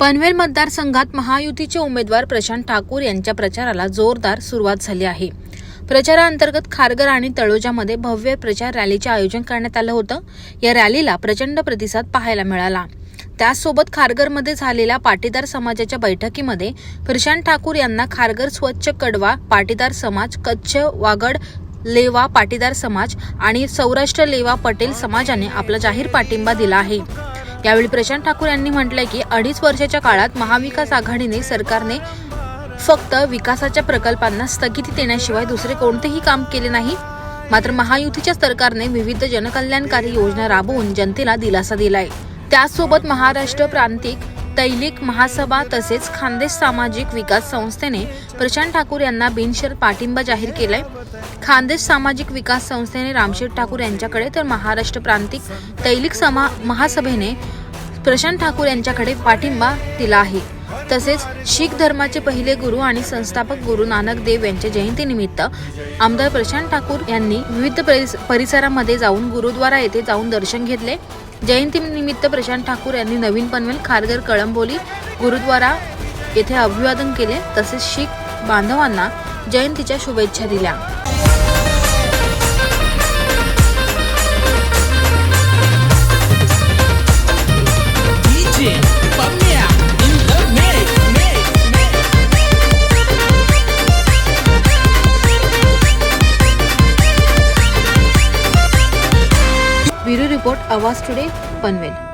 पनवेल मतदारसंघात महायुतीचे उमेदवार प्रशांत ठाकूर यांच्या प्रचाराला जोरदार सुरुवात झाली आहे. प्रचाराअंतर्गत खारघर आणि तळोजामध्ये भव्य प्रचार रॅलीचे आयोजन करण्यात आलं होतं. या रॅलीला प्रचंड प्रतिसाद पाहायला मिळाला. त्याचसोबत खारघरमध्ये झालेल्या पाटीदार समाजाच्या बैठकीमध्ये प्रशांत ठाकूर यांना खारघर स्वच्छ कडवा पाटीदार समाज कच्छ वागड लेवा पाटीदार समाज आणि सौराष्ट्र लेवा पटेल समाजाने आपला जाहीर पाठिंबा दिला आहे. यावेळी प्रशांत ठाकूर यांनी म्हटलंय की अडीच वर्षाच्या काळात महाविकास आघाडीने सरकारने फक्त विकासाच्या प्रकल्पांना स्थगिती देण्याशिवाय दुसरे कोणतेही काम केले नाही. मात्र महायुतीच्या सरकारने विविध जनकल्याणकारी योजना राबवून जनतेला दिलासा दिलाय. त्याचसोबत महाराष्ट्र प्रांतिक तैलिक महासभा तसेच खानदेश सामाजिक विकास संस्थेने प्रशांत ठाकूर यांना बिनशर्त पाठिंबा जाहीर केलाय. खानदेश सामाजिक विकास संस्थेने रामशेठ ठाकूर यांच्याकडे तर महाराष्ट्र प्रांतिक तैलिक समा महासभेने प्रशांत ठाकूर यांच्याकडे पाठिंबा दिला आहे. तसेच शीख धर्माचे पहिले गुरु आणि संस्थापक गुरु नानक देव यांच्या जयंतीनिमित्त आमदार प्रशांत ठाकूर यांनी विविध परिस- परिसरामध्ये जाऊन गुरुद्वारा येथे जाऊन दर्शन घेतले. जयंतीनिमित्त प्रशांत ठाकूर यांनी नवीन पनवेल खारघर कळंबोली गुरुद्वारा येथे अभिवादन केले. तसेच शीख बांधवांना जयंतीच्या शुभेच्छा दिल्या. Awaz Today, Panvel.